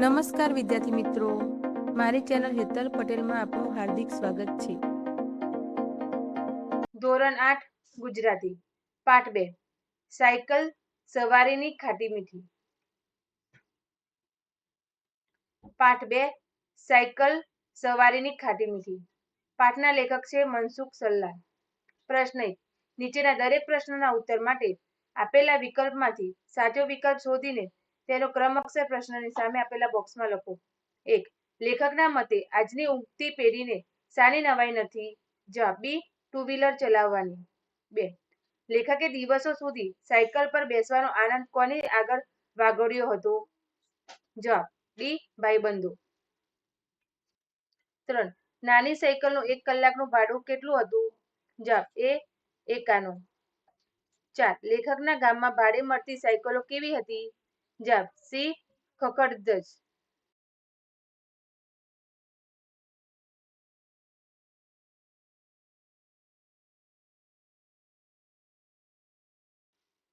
નમસ્કાર વિદ્યાર્થી મિત્રો. મારી ચેનલ હેતલ પટેલમાં આપનું હાર્દિક સ્વાગત છે. ધોરણ આઠ, ગુજરાતી. પાઠ બે. સાયકલ, સવારીની ખાટી મીઠી. પાઠ બે. સાયકલ, સવારીની ખાટી મીઠી. પાઠના લેખક છે મનસુખ સલ્લા પ્રશ્ન નીચેના દરેક પ્રશ્નના ઉત્તર માટે આપેલા વિકલ્પમાંથી સાચો વિકલ્પ શોધીને તેનો ક્રમ પ્રશ્નની સામે આપેલા બોક્સમાં લખો. એક, લેખકના મતે આજની ઉગતી પેઢીને સાની નવાઈ નથી. જવાબ, બી ટુ વ્હીલર ચલાવવાની. બે, લેખકે દિવસો સુધી સાયકલ પર બેસવાનો આનંદ કોની આગળ વાગોડ્યો હતો? જવાબ ડી ભાઈબંધો. ત્રણ, નાની સાયકલનું એક કલાકનું ભાડું કેટલું હતું? જવાબ, એ એકાનું ચાર, લેખકના ગામમાં ભાડે મળતી સાયકલો કેવી હતી? જવાબ સી ખખડધજ.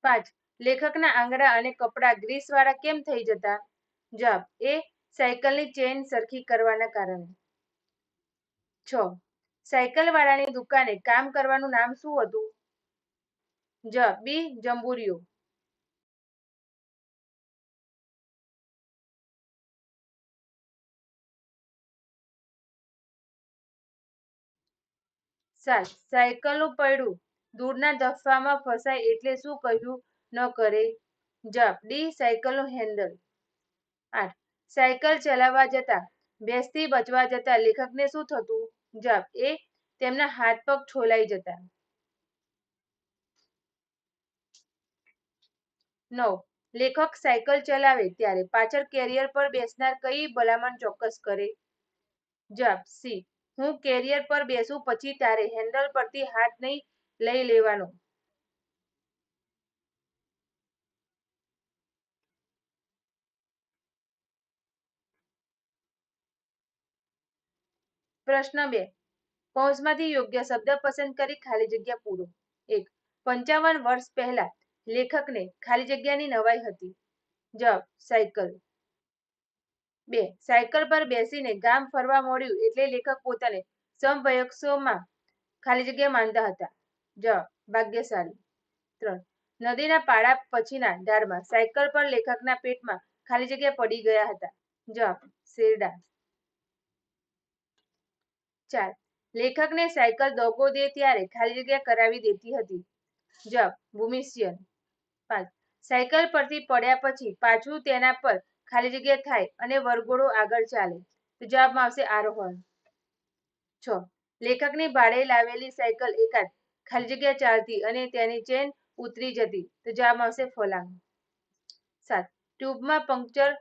પાંચ. લેખકના આંગળા અને કપડા ગ્રીસ વાળા કેમ થઈ જતા? જવાબ, એ સાયકલની ચેન સરખી કરવાના કારણે. છ. સાયકલ વાળાની દુકાને કામ કરવાનું નામ શું હતું? જવાબ, બી, જંબુરિયો. સાત સાયકલનું પડ્યું દૂરના ધફામાં ફસાય એટલે શું કહ્યું ન કરે? જવાબ, ડી સાયકલનું હેન્ડલ આઠ સાયકલ ચલાવવા જતા ભેંસથી બચવા જતા લેખકને શું થતું? જવાબ, એ, તેમના હાથ પગ છોલાઈ જતા. નવ, લેખક સાયકલ ચલાવે ત્યારે પાછળ કેરિયર પર બેસનાર કઈ ભલામણ ચોક્કસ કરે? જવાબ, સી હું કેરિયર પર બેસું પછી તારે હેન્ડલ પરથી હાથ નહીં લઈ લેવાનો. પ્રશ્ન બે. કૌંસમાંથી યોગ્ય શબ્દ પસંદ કરી ખાલી જગ્યા પૂરો. એક. પંચાવન વર્ષ પહેલા લેખકને ખાલી જગ્યાની નવાઈ હતી. જવાબ, સાયકલ. બે, સાયકલ પર બેસીને ગામ ફરવા મળ્યું એટલે લેખક પોતાને સમવયસ્કોમાં ખાલી જગ્યા માનતા હતા. જ, ભાગ્યશાળી. ત્રણ, નદીના પાડા પછીના દાળમાં સાયકલ પર લેખકના પેટમાં ખાલી જગ્યા પડી ગયા હતા. જ, શેરડા. ચાર, લેખકને સાયકલ દોગો દે ત્યારે ખાલી જગ્યા કરાવી દેતી હતી. જબ ભૂમિષ્યન પાંચ, સાયકલ પરથી પડ્યા પછી પાછું તેના પર ખાલી જગ્યા થાય અને વરઘોડો આગળ ચાલે. તો જવાબમાં આવશે આરોહણ. છ. લેખકની ભાડે લાવેલી સાયકલ એકાદ, ખાલી જગ્યા ચાલતી અને તેની ચેન ઉતરી જતી. તો જવાબમાં આવશે ફલાંગ સાત. ટ્યુબમાં પંક્ચર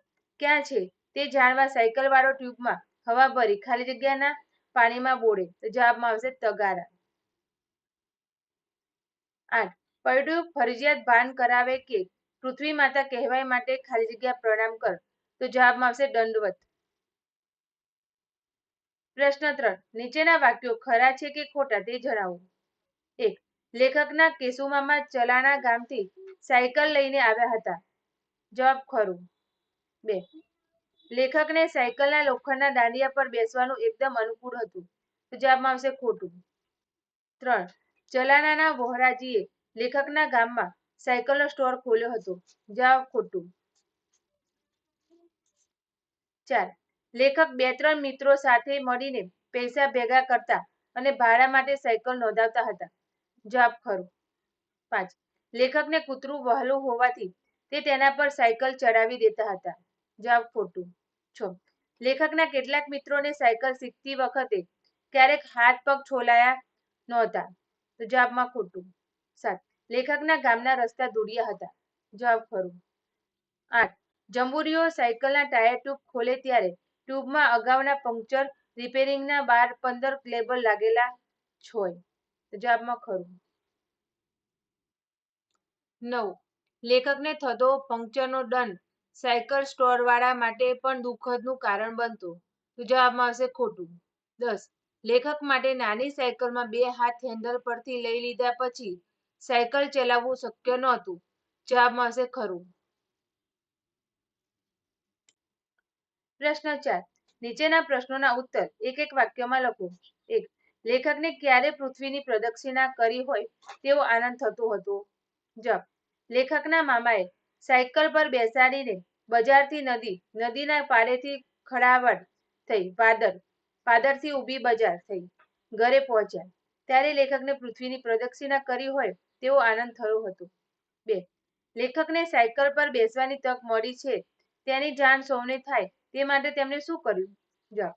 ક્યાં છે? તે જાણવા સાયકલ વાળો ટ્યુબમાં હવા ભરી ખાલી જગ્યાના પાણીમાં બોળે. તો જવાબમાં આવશે તગારા. આઠ. પૈડું ફરજિયાત ભાન કરાવે કે પૃથ્વી માતા કહેવાય માટે ખાલી જગ્યા પ્રણામ કર. તો જવાબમાં આવશે દંડવત. પ્રશ્ન ત્રણ. નીચેના વાક્યો ખરા છે કે ખોટા તે જણાવો. એક. લેખકના કેસુમામા ચલાણા ગામથી સાયકલ લઈને આવ્યા હતા. જવાબ ખરું. બે. લેખકને સાયકલના લોખંડના દાંડિયા પર બેસવાનું એકદમ અનુકૂળ હતું. તો જવાબમાં આવશે ખોટું. ત્રણ. ચલાણાના વોહરાજીએ લેખકના ગામમાં સાયકલનો સ્ટોર ખોલ્યો હતો. જવાબ ખોટું. ચાર લેખક બે ત્રણ મિત્રો સાથે મળીને પૈસા ભેગા કરતા અને ભાડા માટે સાયકલ નોંધાવતા હતા. જવાબ ખરું. પાંચ. લેખકને કૂતરું વહલું હોવાથી તે તેના પર સાયકલ ચડાવી દેતા હતા. જવાબ ખોટું. છ. લેખકના કેટલાક મિત્રોને સાયકલ શીખતી વખતે ક્યારેક હાથ પગ છોલાયા નહોતા. તો જવાબમાં ખોટું. સાત. લેખકના ગામના રસ્તા દોડ્યા હતા. જવાબ ખરું. આઠ. જંબુરીઓ સાયકલના ટાયર ટ્યુબ ખોલે ત્યારે ટ્યુબમાં અગાઉના પંક્ચર રિપેરિંગના બાર પંદર લેબલ લાગેલા છોય. જવાબમાં ખરું. નવ. લેખકને થતો પંક્ચરનો દંડ સાયકલ સ્ટોર વાળા માટે પણ દુઃખદનું કારણ બનતું. તો જવાબમાં આવશે ખોટું. દસ. લેખક માટે નાની સાયકલમાં બે હાથ હેન્ડલ પરથી લઈ લીધા પછી સાયકલ ચલાવવું શક્ય નહોતું. જવાબ આવશે ખરું. પ્રશ્ન ચાર. નીચેના પ્રશ્નોના ઉત્તર એક એક વાક્યમાં લખો. એક. લેખકને ક્યારે પૃથ્વીની પ્રદક્ષિણા કરી હોય તેવો આનંદ થતો હતો. જવાબ. લેખકના મામાએ સાયકલ પર બેસાડીને બજારથી નદી, નદીના પાળેથી ખડાવડ થઈ પાદર પાદરથી ઊભી બજાર થઈ, ઘરે પહોંચ્યા. ત્યારે લેખકને પૃથ્વીની પ્રદક્ષિણા કરી હોય તેવો આનંદ થયો હતો. બે, લેખકને સાયકલ પર બેસવાની તક મળી છે, તેની જાણ સૌને થાય, તે માટે તેમણે શું કર્યું? જવાબ,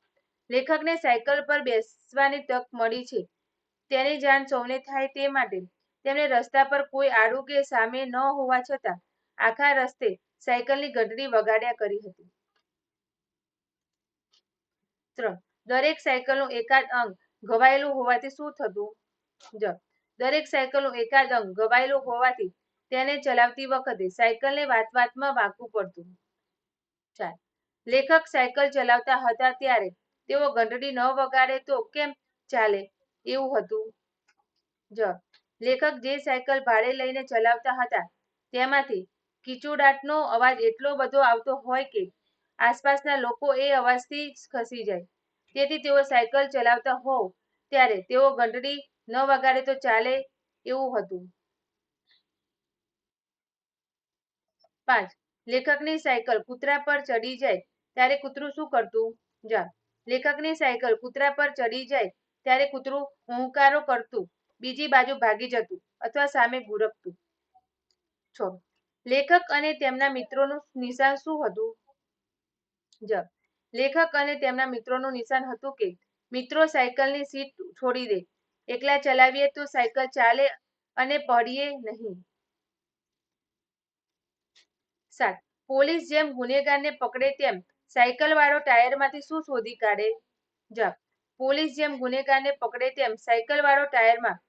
લેખકને સાયકલ પર બેસવાની તક મળી છે, તેની જાણ સૌને થાય તે માટે. તેમણે રસ્તા પર કોઈ આડું કે સામે ન હોવા છતાં, આખા રસ્તે સાયકલની ઘંટડી વગાડ્યા કરી હતી. ત્રણ, દરેક સાયકલનું એકાદ અંગ ઘવાયેલું હોવાથી શું થતું? જવાબ દરેક સાયકલનો એકાદ અંગ ગવાયેલો હોવાથી તેને ચલાવતી વખતે સાયકલને વાત વાતમાં વાંકવું પડતું. ચાર લેખક સાયકલ ચલાવતા હતા ત્યારે તેઓ ઘંટડી ન વગાડે તો કેમ ચાલે? એવું હતું. જ. લેખક જે સાયકલ ભાડે લઈને ચલાવતા હતા તેમાંથી કિચુડાટનો અવાજ એટલો બધો આવતો હોય કે આસપાસના લોકો એ અવાજથી ખસી જાય. તેથી તેઓ સાયકલ ચલાવતા હોવ ત્યારે તેઓ ઘંટડી ન વગાડે તો ચાલે એવું હતું. પાંચ, લેખકની સાયકલ કૂતરા પર ચડી જાય ત્યારે કૂતરું શું કરતું? જા, લેખકની સાયકલ કૂતરા પર ચડી જાય ત્યારે કૂતરું હુંકારો કરતું, બીજી બાજુ ભાગી જતું અથવા સામે ગુરકતું છ, લેખક અને તેમના મિત્રોનું નિશાન શું હતું? જ, લેખક અને તેમના મિત્રોનું નિશાન હતું કે, મિત્રો સાયકલની સીટ છોડી દે એકલા ચલાવીએ તો સાયકલ ચાલે અને પડીએ નહીં. સાત. પોલીસ જેમ ગુનેગારને પકડે તેમ સાયકલ વાળો ટાયરમાંથી શું શોધી કાઢે? જવાબ. પોલીસ જેમ ગુનેગારને પકડે તેમ સાયકલ ટાયરમાં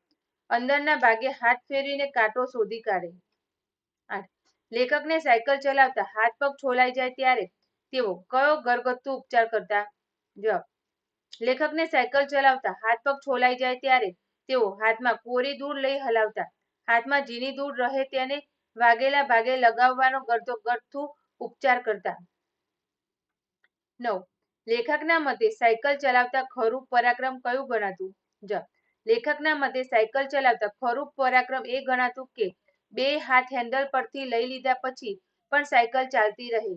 અંદરના ભાગે હાથ ફેરવીને કાંટો શોધી કાઢે. આઠ. લેખકને સાયકલ ચલાવતા હાથ પગ છોલાઈ જાય ત્યારે તેઓ કયો ઘરગથ્થુ ઉપચાર કરતા? જવાબ. લેખકને સાયકલ ચલાવતા હાથ પગ છોલાઈ જાય ત્યારે તેઓ હાથમાં કોરી દૂર લઈ હલાવતા. હાથમાં ઝીણી દૂર રહે તેને વાગેલા ભાગે લગાવવાનો ગરતો ગરથુ ઉપચાર કરતા. નવ. લેખકના મતે સાયકલ ચલાવતા ખરું પરાક્રમ કયું ગણાતું? જ. લેખકના મતે સાયકલ ચલાવતા ખરું પરાક્રમ એ ગણાતું કે બે હાથ હેન્ડલ પરથી લઈ લીધા પછી પણ સાયકલ ચાલતી રહે.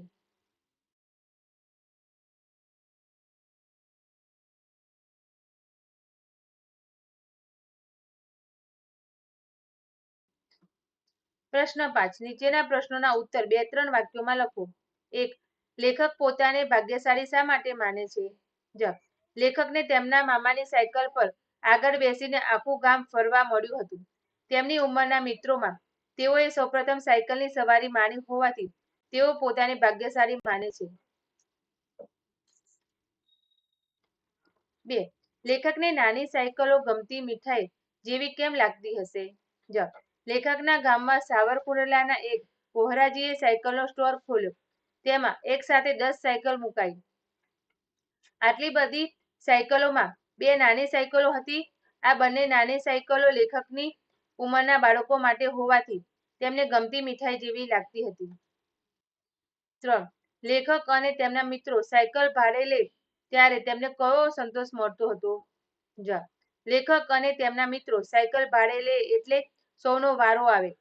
પ્રશ્ન પાંચ, નીચેના પ્રશ્નોના ઉત્તર બે ત્રણ વાક્યોમાં લખો. એક, લેખક પોતાને ભાગ્યશાળી શા માટે માને છે? જ, લેખકને તેમના મામાની સાયકલ પર આગળ બેસીને આખું ગામ ફરવા મળ્યું હતું. તેમની ઉંમરના મિત્રોમાં તેઓએ સૌપ્રથમ સાયકલની સવારી માણી હોવાથી તેઓ પોતાને ભાગ્યશાળી માને છે. બે, લેખકને નાની સાયકલો ગમતી મીઠાઈ જેવી કેમ લાગતી હશે? જવાબ લેખકના ગામમાં સાવરકુંડલાના એક કોહરાજીએ સાયકલનો સ્ટોર ખોલ્યો. તેમાં એક સાથે દસ સાયકલ મુકાઈ. આટલી બધી સાયકલોમાં બે નાની સાયકલો હતી. આ બંને નાની સાયકલો લેખકની ઉંમરના બાળકો માટે હોવાથી તેમને ગમતી મીઠાઈ જેવી લાગતી હતી. ત્રણ, લેખક અને તેમના મિત્રો સાયકલ ભાડે લે ત્યારે તેમને કયો સંતોષ મળતો હતો? જ, લેખક અને તેમના મિત્રો સાયકલ ભાડે લે એટલે સૌનો વારો આવે.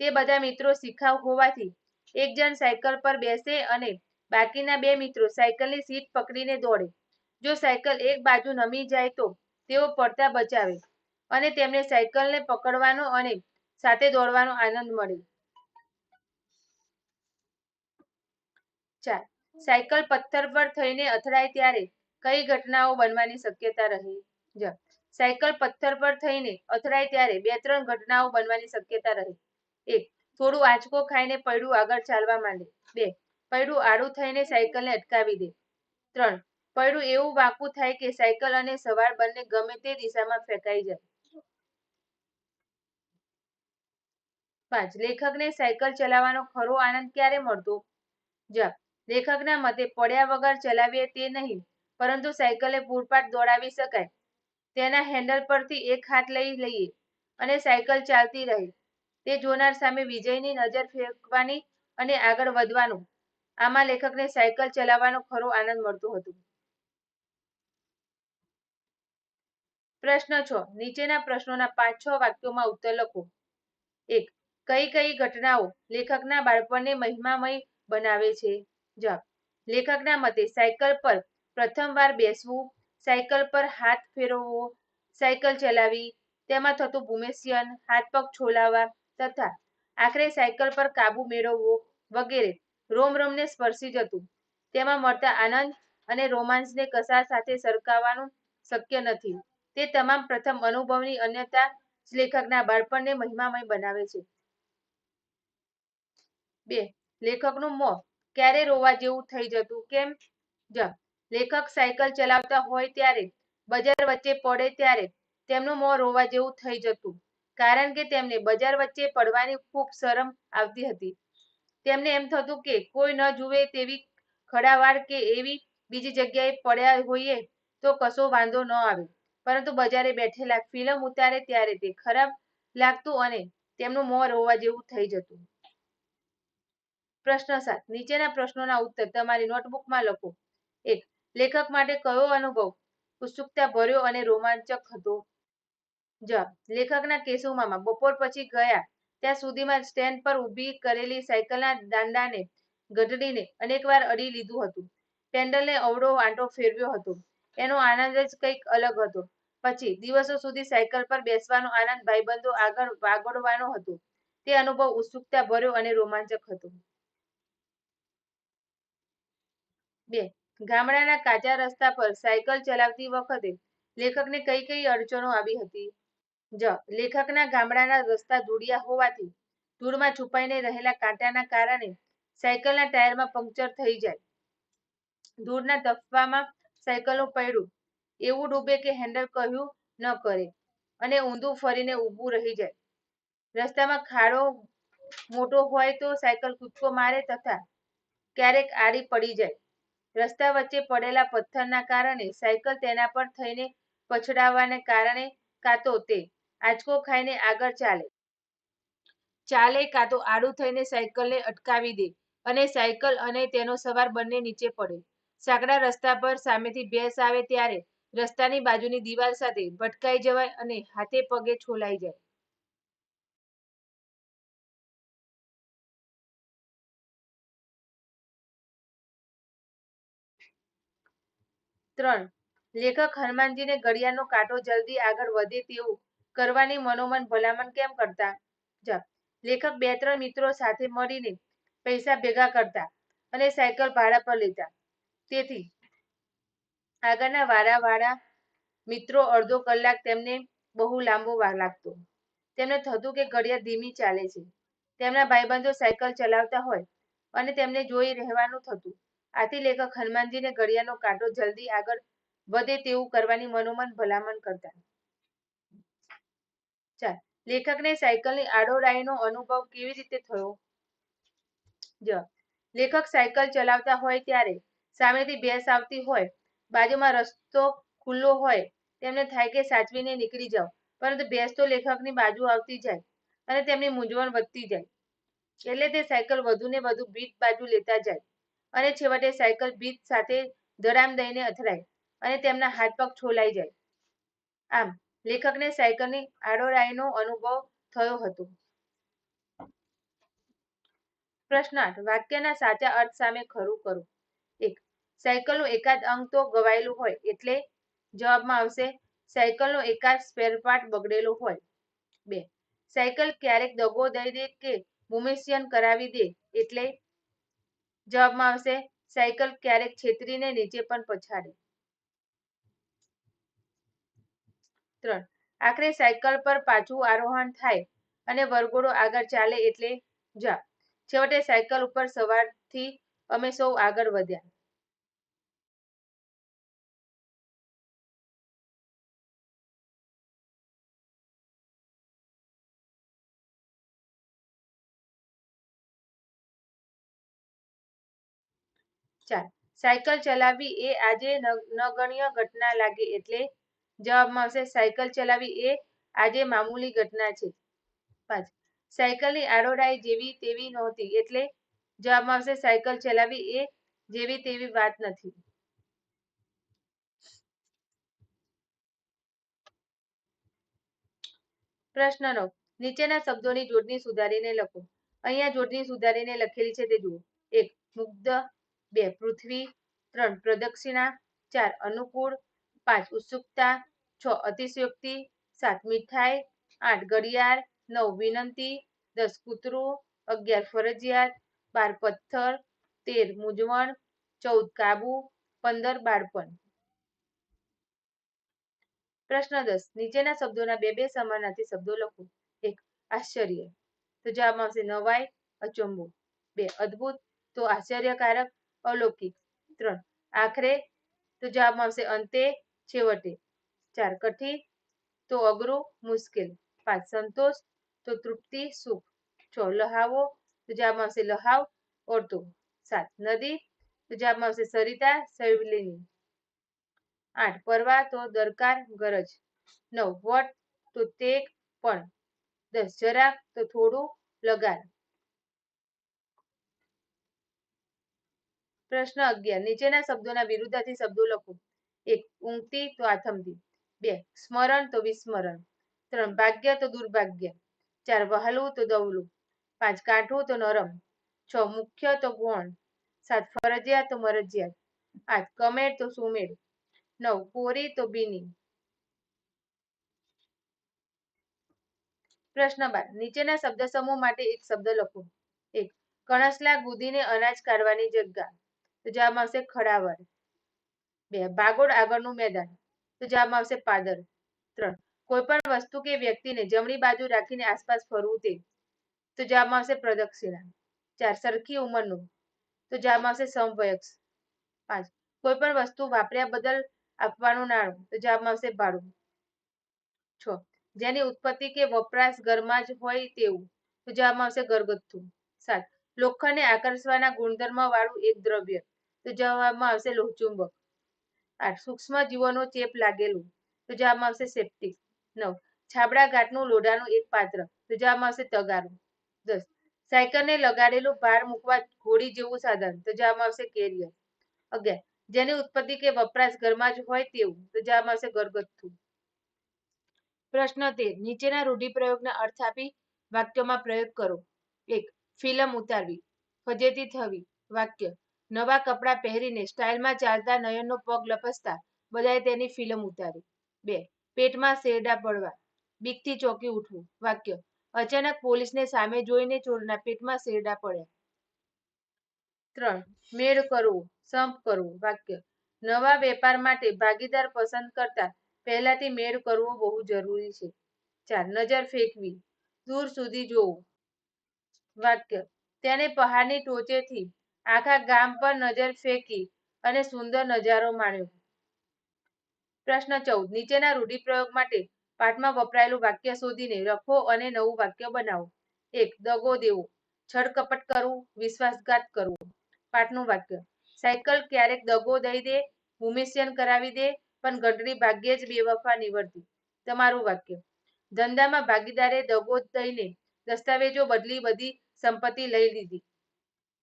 તે બધા મિત્રો શિખાઉ હોવાથી એક જણ સાયકલ પર બેસે અને બાકીના બે મિત્રો સાયકલની સીટ પકડીને દોડે. જો સાયકલ એક બાજુ નમી જાય તો તેઓ પડતા બચાવે અને તેમને સાયકલને પકડવાનો અને સાથે દોડવાનો આનંદ મળે. ચાર. સાયકલ પથ્થર પર થઈને અથડાય ત્યારે કઈ ઘટનાઓ બનવાની શક્યતા રહે? જવાબ સાયકલ પથ્થર પર થઈને અથડાય ત્યારે બે ત્રણ ઘટનાઓ બનવાની શક્યતા રહે. એક, થોડું આંચકો ખાઈને પૈડું આગળ ચાલવા માંડે. બે, પૈડું આડું થઈને સાયકલને અટકાવી દે. ત્રણ, પૈડું એવું વાંકું થાય કે સાયકલ અને સવાર બંને ગમે તે દિશામાં ફેંકાઈ જાય. પાંચ, લેખકને સાયકલ ચલાવવાનો ખરો આનંદ ક્યારે મળતો? જવાબ લેખકના મતે પડ્યા વગર ચલાવીએ તે નહીં, પરંતુ સાયકલે પૂરપાટ દોડાવી શકાય. તેના હેન્ડલ પરથી એક હાથ લઈ લઈએ અને સાયકલ ચાલતી રહે. તે જોનાર સામે વિજયની નજર ફેંકવાની અને આગળ વધવાનું. આમાં લેખકને સાયકલ ચલાવવાનો ખરો આનંદ મળતો હતો. પ્રશ્ન છ. નીચેના પ્રશ્નોના પાંચ છ વાક્યોમાં ઉત્તર લખો. એક. કઈ કઈ ઘટનાઓ લેખકના બાળપણને મહિમામય બનાવે છે? જવાબ. લેખકના મતે સાયકલ પર પ્રથમવાર બેસવું સાયકલ પર હાથ ફેરવવો, સાયકલ ચલાવી, તેમાં થતું ભૂમેસ્યન, હાથ પગ છોલાવા તથા આખરે સાયકલ પર કાબુ મેળવવો વગેરે રોમ રોમને સ્પર્શી જતું. તેમાં મળતા આનંદ અને રોમાંચને કશા સાથે સરકાવવાનું શક્ય નથી. તે તમામ પ્રથમ અનુભવની અન્યતા જ લેખકના બાળપણને મહિમામય બનાવે છે. બે, લેખકનું મોં ક્યારે રોવા જેવું થઈ જતું? કેમ? જવાબ લેખક સાયકલ ચલાવતા હોય ત્યારે, બજાર વચ્ચે પડે ત્યારે તેમનું મોં રોવા જેવું થઈ જતું, કારણ કે તેમને બજાર વચ્ચે પડવાની ખૂબ શરમ આવતી હતી. તેમને એમ થતું કે કોઈ ન જુએ તેવી ખડાવાળ કે એવી બીજી જગ્યાએ પડ્યા હોઈએ તો કશો વાંધો ન આવે. પરંતુ બજારે બેઠેલા ફિલ્મ ઉતારે ત્યારે તે ખરાબ લાગતું અને તેમનું મોં રોવા જેવું થઈ જતું. પ્રશ્ન સાત. નીચેના પ્રશ્નોના ઉત્તર તમારી નોટબુકમાં લખો. એક. લેખક માટે કયો અનુભવ ઉત્સુકતા ભર્યો અને રોમાંચક હતો? જવાબ, લેખકના કેશુમામા બપોર પછી ગયા ત્યાં સુધીમાં સ્ટેન્ડ પર ઊભી કરેલી સાયકલના દાંડાને ગઢડીને અનેકવાર અડી લીધું હતું. પેન્ડલને અવડો આંટો ફેરવ્યો હતો. એનો આનંદ જ કંઈક અલગ હતો. પછી દિવસો સુધી સાયકલ પર બેસવાનો આનંદ ભાઈબંધો આગળ વાગોડવાનો હતો. તે અનુભવ ઉત્સુકતા ભર્યો અને રોમાંચક હતો. બે ગામડાના કાચા રસ્તા પર સાયકલ ચલાવતી વખતે લેખકને કઈ કઈ અડચણો આવી હતી? જ. લેખકના ગામડાના રસ્તા ધૂળિયા હોવાથી ધૂળમાં છુપાઈને રહેલા કાંટાના કારણે સાયકલના ટાયરમાં પંક્ચર થઈ જાય. ધૂળના તફવામાં સાયકલનું પૈડું એવું ડૂબે કે હેન્ડલ કહ્યું ન કરે અને ઊંધું ફરીને ઊભું રહી જાય. રસ્તામાં ખાડો મોટો હોય તો સાયકલ કૂદકો મારે તથા ક્યારેક આડી પડી જાય. રસ્તા વચ્ચે પડેલા પથ્થરના કારણે સાયકલ તેના પર થઈને પછડાવાને કારણે કાં તો આંચકો ખાઈને આગળ ચાલે. ચાલે કાં તો આડું થઈને સાયકલને અટકાવી દે અને સાયકલ અને તેનો સવાર બંને નીચે પડે. સાંકડા રસ્તા પર સામેથી ભેંસ આવે ત્યારે રસ્તાની બાજુની દિવાલ સાથે ભટકાઈ જવાય અને હાથે પગે છોલાઈ જાય. ત્રણ. લેખક હનુમાનજીને ઘડિયાળનો કાંટો જલ્દી આગળ વધે તેવું કરવાની મનોમન ભલામણ કેમ કરતા? જવાબ. લેખક બે ત્રણ મિત્રો સાથે મળીને પૈસા ભેગા કરતા અને સાયકલ ભાડા પર લેતા. તેથી આગળના વારાવાળા મિત્રો અડધો કલાક તેમને બહુ લાંબો વાર લાગતો. તેમને થતું કે ઘડિયાળ ધીમી ચાલે છે. તેમના ભાઈબંધો સાયકલ ચલાવતા હોય અને તેમને જોઈ રહેવાનું થતું. આથી લેખક હનુમાનજીને ઘડિયાળનો કાંટો જલ્દી આગળ વધે તેવું કરવાની મનોમન ભલામણ કરતા. ચાર લેખકને સાયકલની આડોડાઈનો અનુભવ કેવી રીતે થયો? જ લેખક સાયકલ ચલાવતા હોય ત્યારે સામેથી ભેંસ આવતી હોય, બાજુમાં રસ્તો ખુલ્લો હોય, તેમને થાય કે સાચવીને નીકળી જાઓ, પરંતુ ભેંસ તો લેખકની બાજુ આવતી જાય અને તેમની મૂંઝવણ વધતી જાય. એટલે તે સાયકલ વધુ ને વધુ ભીત બાજુ લેતા જાય. અને છેવટે સાયકલ ભીત સાથે ધડામ દઈને અથડાય અને તેમના હાથ પગ છોલાઈ જાય. આમ, લેખકને સાયકલની આડોરાઈનો અનુભવ થયો હતો. પ્રશ્ન વાક્યના સાચા અર્થ સામે ખરું કરો? એક, સાયકલનું એકાદ અંગ તો ગવાયેલું હોય એટલે જવાબમાં આવશે, સાયકલનો એકાદ સ્પેરપાર્ટ બગડેલો હોય. બે, સાયકલ ક્યારેક દગો દઈ દે કે ભૂમિષ્યન કરાવી દે એટલે જવાબમાં આવશે, સાયકલ ક્યારેક છેતરીને નીચે પણ પછાડે. ત્રણ, આખરે સાયકલ પર પાછું આરોહણ થાય અને વરઘોડો આગળ ચાલે એટલે જા. છેવટે સાયકલ ઉપર સવારથી અમે સૌ આગળ વધ્યા. ચાર સાયકલ ચલાવવી એ આજે નગણ્ય ઘટના લાગે એટલે જવાબમાં આવશે સાયકલ ચલાવવી એ આજે મામૂલી ઘટના છે. પાંચ. સાયકલની આડોડાઈ જેવી તેવી નહોતી એટલે જવાબમાં આવશે સાયકલ ચલાવવી એ જેવી તેવી વાત નથી. પ્રશ્ન નવ. નીચેના શબ્દોની જોડણી સુધારીને લખો. અહીંયા જોડણી સુધારીને લખેલી છે તે જુઓ. એક. મુગ્ધ બે, પૃથ્વી, ત્રણ, પ્રદક્ષિણા, ચાર, અનુકૂળ, પાંચ, ઉત્સુકતા, છ, અતિશયોક્તિ, સાત, મીઠાઈ, આઠ, ઘડિયાળ, નવ, વિનંતી, દસ, કૂતરું, અગિયાર, ફરજિયાત, બાર, પથ્થર, તેર, મૂંઝવણ, ચૌદ, કાબુ, પંદર, બાળપણ. પ્રશ્ન દસ, નીચેના શબ્દોના બે બે સમાનાર્થી શબ્દો લખો. એક, આશ્ચર્ય. તો જવાબ આવશે નવાઈ, અચંબો. બે, અદ્ભુત. તો આશ્ચર્યકારક અલૌકિક. ત્રણ. આખરે તો જવાબમાં આવશે અંતે, છેવટે. ચાર. કઠિન, તો અઘરું, મુશ્કેલ. પાંચ. સંતોષ, તો તૃપ્તિ, સુખ. છ. લહાવો, તો જવાબમાં આવશે લહાવ, ઓરતો. સાત. નદી, તો જવાબમાં આવશે સરિતા શૈવલિની આઠ. પરવા, તો દરકાર, ગરજ. નવ. વટ, તો તેક પણ. દસ. જરાક, તો થોડું લગાડ પ્રશ્ન અગિયાર. નીચેના શબ્દોના વિરુદ્ધાર્થી શબ્દો લખો. એક, ઊંઘતી તો આથમતી. બે, સ્મરણ તો વિસ્મરણ. ત્રણ, ભાગ્ય તો દુર્ભાગ્ય. ચાર, વહાલું તો દવલું. પાંચ કાઠું તો નરમ. છ, મુખ્ય તો ગૌણ. સાત, ફરજિયાત તો મરજિયાત. આઠ કમેળ તો સુમેળ. નવ, કોરી તો બીની પ્રશ્ન બાર. નીચેના શબ્દ સમૂહ માટે એક શબ્દ લખો. એક, કણસલા ગુદીને અનાજ કાઢવાની જગ્યા. તો જવાબ આવશે ખડાવર બે, ભાગોળ આગળનું મેદાન. તો જવાબ આવશે પાદર. ત્રણ કોઈ પણ વસ્તુ કે વ્યક્તિને જમણી બાજુ રાખીને આસપાસ ફરવું તે. તો જવાબ આવશે પ્રદક્ષિણા. ચાર, સરખી ઉંમરનું. તો જવાબ આવશે સમવયક્ષ પાંચ કોઈ પણ વસ્તુ વાપર્યા બદલ આપવાનું નાણું. તો જવાબ આવશે ભાડું. છ, જેની ઉત્પત્તિ કે વપરાશ ઘરમાં જ હોય તેવું. તો જવાબ આવશે ઘરગથ્થુ. સાત લોખંડને આકર્ષવાના ગુણધર્મ વાળું એક દ્રવ્ય. તો જવાબમાં આવશે લોહચુંબક આઠ સૂક્ષ્મ જીવોનો ચેપ લાગેલું. તો જવાબમાં આવશે સેપ્ટિક નવ છાબડા ઘાટનું લોઢાનું એક પાત્ર. તો જવાબમાં આવશે તગારું. દસ, સાયકલને લગાડેલું ભાર મૂકવા ઘોડી જેવું સાધન. તો જવાબમાં આવશે કેરિયર. અગિયાર, જેની ઉત્પત્તિ કે વપરાશ ઘરમાં જ હોય તેવું. તો જવાબમાં આવશે ઘરગથ્થું. પ્રશ્ન તેર, નીચેના રૂઢિપ્રયોગના અર્થ આપી વાક્યોમાં પ્રયોગ કરો. એક ફિલ્મ ઉતારવી, ફજેતી થવી, વાક્ય, નવા કપડાં પહેરીને સ્ટાઇલમાં ચાલતા નયનનો પગ લપસતા બધાએ તેની ફિલ્મ ઉતારી. બે, પેટમાં શેરડા પડવા, બીકથી ચોકી ઉઠવું, વાક્ય, અચાનક પોલીસને સામે જોઈને ચોરના પેટમાં શેરડા પડ્યા. ત્રણ, મેળ કરવો, સંપ કરવું, વાક્ય, નવા વેપાર માટે ભાગીદાર પસંદ કરતા પહેલાથી મેળ કરવો બહુ જરૂરી છે. ચાર, નજર ફેંકવી, દૂર સુધી જોવું વાક્ય તેને પહાડની ટોચેથી આખા ગામ પર નજર ફેંકી અને સુંદર નજારો માણ્યો. પ્રશ્ન ચૌદ. નીચેના રૂઢિપ્રયોગ માટે પાઠમાં વપરાયેલું વાક્ય શોધીને લખો અને નવું વાક્ય બનાવો. એક, દગો દેવો. છળકપટ કરવું, વિશ્વાસઘાત કરવો. પાઠનું વાક્ય. સાયકલ ક્યારેક દગો દઈ દે ભૂમિષ્યન કરાવી દે, પણ ઘંટડી ભાગ્યે જ બેવફા નિવડતી. તમારું વાક્ય. ધંધામાં ભાગીદારે દગો દઈને દસ્તાવેજો બદલી બધી સંપત્તિ લઈ લીધી.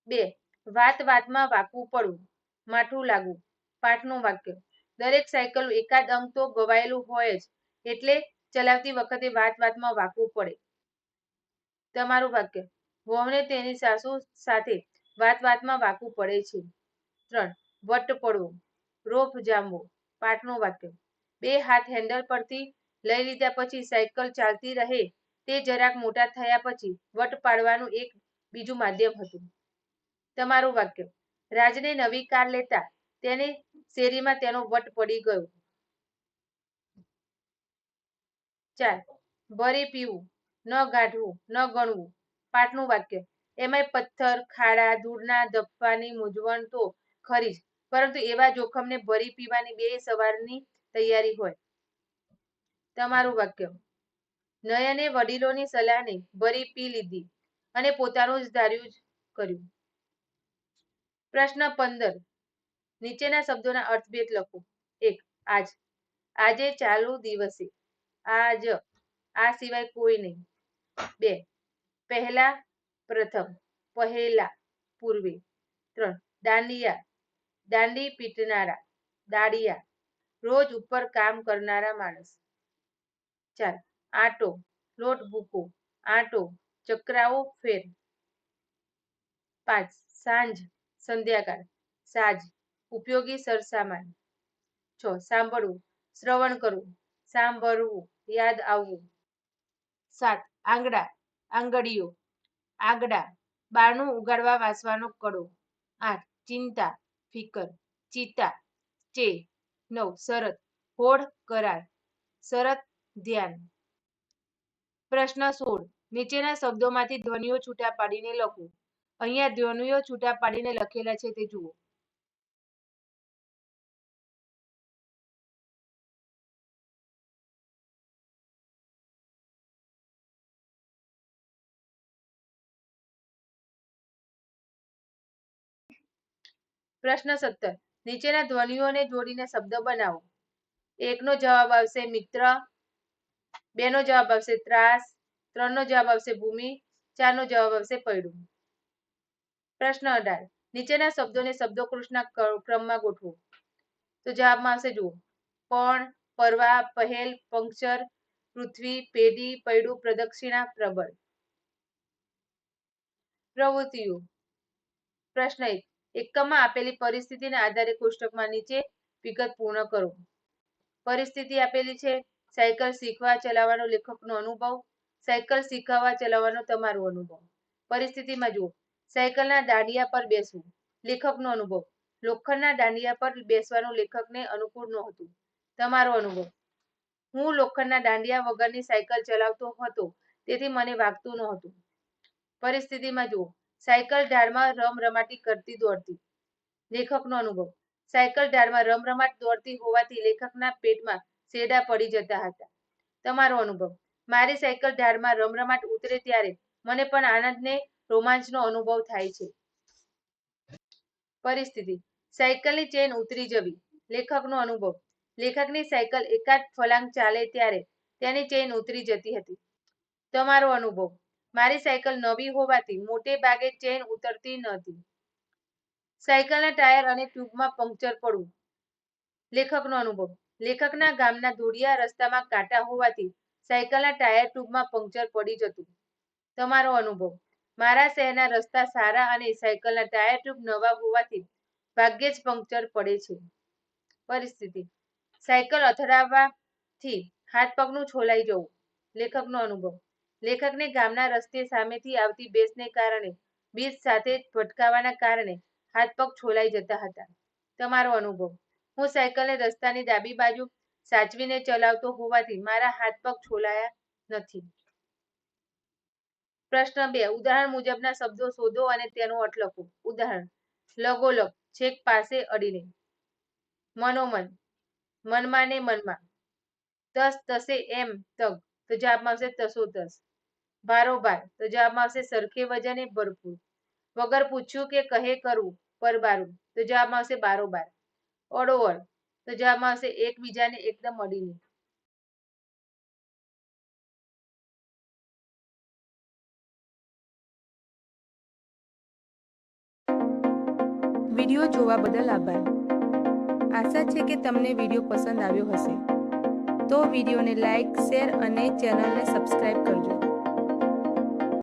બે, વાત વાતમાં વાકવું પડવું, માઠું લાગવું, પાઠનું વાક્ય. દરેક સાયકલ એકાદ અંક તો ગવાયેલું હોય જ, એટલે ચલાવતી વખતે વાત વાતમાં વાકવું પડે. તમારું વાક્ય વહુને તેની સાસુ સાથે વાત વાતમાં વાકવું પડે છે. ત્રણ, વટ પડવો રોફ જામવો, પાઠનું વાક્ય. બે હાથ હેન્ડલ પરથી લઈ લીધા પછી સાયકલ ચાલતી રહે તે જરાક મોટા થયા પછી વટ પાડવાનું એક બીજું માધ્યમ હતું. તમારું વાક્ય, રાજને નવી કાર લેતા તેને શેરીમાં તેનો વટ પડી ગયો. ચાર, ભરી પીવું, ન ગાઢવું, ન ગણવું. પાઠનું વાક્ય, એમાંય પથ્થર, ખાડા, ધૂળના ધપ્પાની મૂંઝવણ તો ખરી જ, પરંતુ એવા જોખમને ભરી પીવાની બે સવારની તૈયારી હોય. તમારું વાક્ય નયને વડીલોની સલાહને ભરી પી લીધી અને પોતાનું જ ધાર્યું જ કર્યું. પ્રશ્ન પંદર. નીચેના શબ્દોના અર્થભેદ લખો. એક, આજ. આજે ચાલુ દિવસે. આજ. આ સિવાય કોઈ નહીં. બે, પહેલા પ્રથમ, પહેલા પૂર્વે. ત્રણ, દાંડિયા. દાંડી પીટનારા, દાડિયા. રોજ ઉપર કામ કરનારા માણસ. ચાર આટો લોટ ભૂકો આટો, ચક્રાઓ, ફેર. પાંચ, સાંજ, સંધ્યાકાળ. સાજ, ઉપયોગી સરસામાન. છ, સાંભળવું, શ્રવણ કરવું, સાંભળવું, યાદ આવવું. સાત આંગડા આંગળીઓ. આગડા બારણું ઉગાડવા વાસવાનો કડો. આઠ, ચિંતા, ફિકર, ચિતા. ચે, નવ, શરત, હોડ, કરાર. શરત, ધ્યાન. પ્રશ્ન સોળ. નીચેના શબ્દોમાંથી ધ્વનિઓ છૂટા પાડીને લખો. અહીંયા ધ્વનિઓ છૂટા પાડીને લખેલા છે તે જુઓ. પ્રશ્ન સત્તર. નીચેના ધ્વનિઓને જોડીને શબ્દ બનાવો. એકનો જવાબ આવશે મિત્ર બે નો જવાબ આવશે ત્રાસ ત્રણ નો જવાબ આવશે ભૂમિ ચાર નો જવાબ આવશે પૈડું. પ્રશ્ન અઢાર, નીચેના શબ્દોને શબ્દકોશના ક્રમમાં ગોઠવો. તો જવાબમાં આવશે જુઓ પણ પરવા, પહેલ, પંક્ચર, પૃથ્વી, પેઢી, પૈડું, પ્રદક્ષિણા, પ્રબળ. પ્રવૃત્તિઓ. પ્રશ્ન એક, એકમમાં આપેલી પરિસ્થિતિના આધારે કોષ્ટકમાં નીચે વિગત પૂર્ણ કરો. પરિસ્થિતિ આપેલી છે સાયકલ શીખવા ચલાવવાનો લેખકનો અનુભવ, સાયકલ શીખવા ચલાવવાનો તમારો અનુભવ. પરિસ્થિતિમાં જુઓ, સાયકલના દાંડિયા પર બેસવું, લેખકનો અનુભવ. લોખંડના દાંડિયા પર બેસવાનું લેખકને અનુકૂળ નહોતું. તમારો અનુભવ. હું લોખંડના દાંડિયા વગરની સાયકલ ચલાવતો હતો, તેથી મને વાગતું નહોતું. પરિસ્થિતિમાં જુઓ, સાયકલ ઢાળમાં રમ રમાટી કરતી દોડતી. લેખકનો અનુભવ. સાયકલ ઢાળમાં રમ રમાટ દોડતી હોવાથી લેખકના પેટમાં શેરડા પડી જતા હતા. તમારો અનુભવ? મારી સાયકલ ઢાળમાં રમરમાટ ઉતરે ત્યારે મને પણ આનંદને રોમાંચનો અનુભવ થાય છે. પરિસ્થિતિ. સાયકલની ચેન ઉતરી જવી. લેખકનો અનુભવ. લેખકની સાયકલ એકાદ ફલાંગ ચાલે ત્યારે તેની ચેન ઉતરી જતી હતી. તમારો અનુભવ. મારી સાયકલ નવી હોવાથી મોટે ભાગે ચેન ઉતરતી નહોતી. સાયકલના ટાયર અને ટ્યુબમાં પંક્ચર પડવું. લેખકનો અનુભવ. લેખકના ગામના ધોળિયા રસ્તામાં કાંટા હોવાથી સાયકલના ટાયર ટ્યુબમાં પંક્ચર પડી જતું. તમારો અનુભવ? મારા શહેરના રસ્તા સારા અને સાયકલના ટાયર ટ્યુબ નવા હોવાથી ભાગ્યે જ પંક્ચર પડે છે. પરિસ્થિતિ? સાયકલ અથડાવવાથી હાથ પગનું છોલાઈ જવું. લેખકનો અનુભવ? લેખકને ગામના રસ્તે સામેથી આવતી બેસને કારણે, બીજ સાથે ભટકાવાના કારણે હાથ પગ છોલાઈ જતા હતા. તમારો અનુભવ? હું સાયકલને રસ્તાની ડાબી બાજુ સાચવીને ચલાવતો હોવાથી મારા હાથ પગ છોલાયા નથી. પ્રશ્ન બે, ઉદાહરણ મુજબના શબ્દો શોધો અને તેનો અર્થ લખો ઉદાહરણ, લગોલગ, છેક પાસે અડીને. મનોમન મનમાં ને મનમાં. તસ તસે એમ તગ, તો જવાબમાં આવશે તસો તસ. ભારોભાર, તો જવાબમાં આવશે સરખે વજને ભરપૂર. વગર પૂછ્યું કે કહે કરવું પરબારું, તો જવાબમાં આવશે બારોબાર. અડોઅડ તો જેમાં હશે એકબીજાને એકદમ અડીને વીડિયો જોવા બદલ આભાર. આશા છે કે તમને વીડિયો પસંદ આવ્યો હશે. તો વિડીયોને લાઈક, શેર અને ચેનલને સબસ્ક્રાઈબ કરજો.